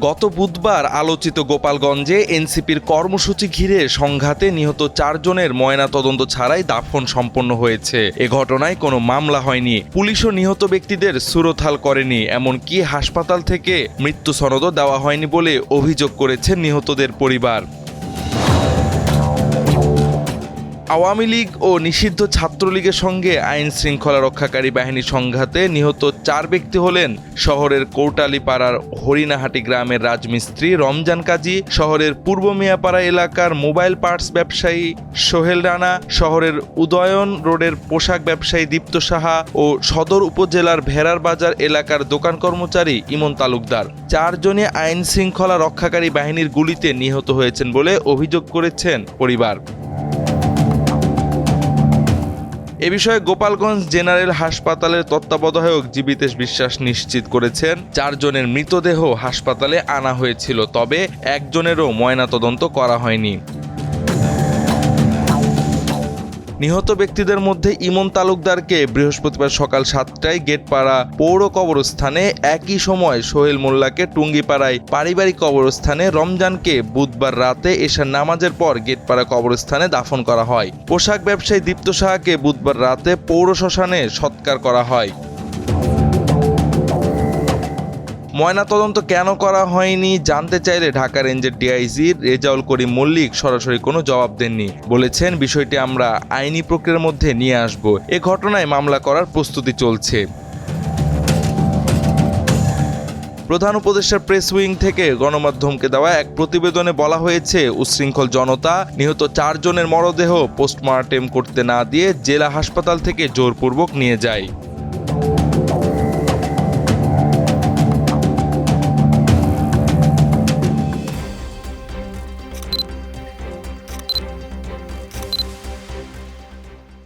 গত বুধবার আলোচিত গোপালগঞ্জে এনসিপির কর্মসূচি ঘিরে সংঘাতে নিহত চারজনের ময়নাতদন্ত ছাড়াই দাফন সম্পন্ন হয়েছে। এ ঘটনায় কোনো মামলা হয়নি। পুলিশও নিহত ব্যক্তিদের সুরথাল করেনি। এমনকি হাসপাতাল থেকে মৃত্যু সনদও দেওয়া হয়নি বলে অভিযোগ করেছে নিহতদের পরিবার। আওয়ামী লীগ ও নিষিদ্ধ ছাত্রলীগের সঙ্গে আইন শৃঙ্খলা রক্ষাকারী বাহিনীর সংঘাতে নিহত চার ব্যক্তি হলেন শহরের কৌটালীপাড়ার হরিণাহাটি গ্রামের রাজমিস্ত্রি রমজান কাজী, শহরের পূর্ব মিয়াপাড়া এলাকার মোবাইল পার্টস ব্যবসায়ী সোহেল রানা, শহরের উদয়ন রোডের পোশাক ব্যবসায়ী দীপ্ত সাহা ও সদর উপজেলার ভেড়ার বাজার এলাকার দোকান কর্মচারী ইমন তালুকদার। চারজনে আইন শৃঙ্খলা রক্ষাকারী বাহিনীর গুলিতে নিহত হয়েছেন বলে অভিযোগ করেছেন পরিবার। এ বিষয়ে গোপালগঞ্জ জেনারেল হাসপাতালের তত্ত্বাবধায়ক জীবিতেশ বিশ্বাস নিশ্চিত করেছেন, চারজনের মৃতদেহ হাসপাতালে আনা হয়েছিল, তবে একজনেরও ময়নাতদন্ত করা হয়নি। নিহত ব্যক্তিদের মধ্যে ইমন তালুকদারকে বৃহস্পতিবার সকাল সাতটায় গেটপাড়া পৌর কবরস্থানে একই সময় সোহেল মোল্লাকে টুঙ্গিপাড়ায় পারিবারিক কবরস্থানে রমজানকে বুধবার রাতে এশার নামাজের পর গেটপাড়া কবরস্থানে দাফন করা হয়। পোশাক ব্যবসায়ী দীপ্ত সাহাকে বুধবার রাতে পৌর শ্মশানে সৎকার করা হয়। ময়নাতদন্ত কেন করা হয়নি জানতে চাইলে ঢাকা রেঞ্জের ডিআইজি রেজাউল করিম মল্লিক সরাসরি কোনো জবাব দেননি। বলেছেন, বিষয়টি আমরা আইনি প্রক্রিয়ার মধ্যে নিয়ে আসব। এ ঘটনায় মামলা করার প্রস্তুতি চলছে। প্রধান উপদেষ্টার প্রেস উইং থেকে গণমাধ্যমকে দেওয়া এক প্রতিবেদনে বলা হয়েছে, উচ্ছৃঙ্খল জনতা, নিহত চারজনের মরদেহ পোস্টমর্টেম করতে না দিয়ে জেলা হাসপাতাল থেকে জোরপূর্বক নিয়ে যায়।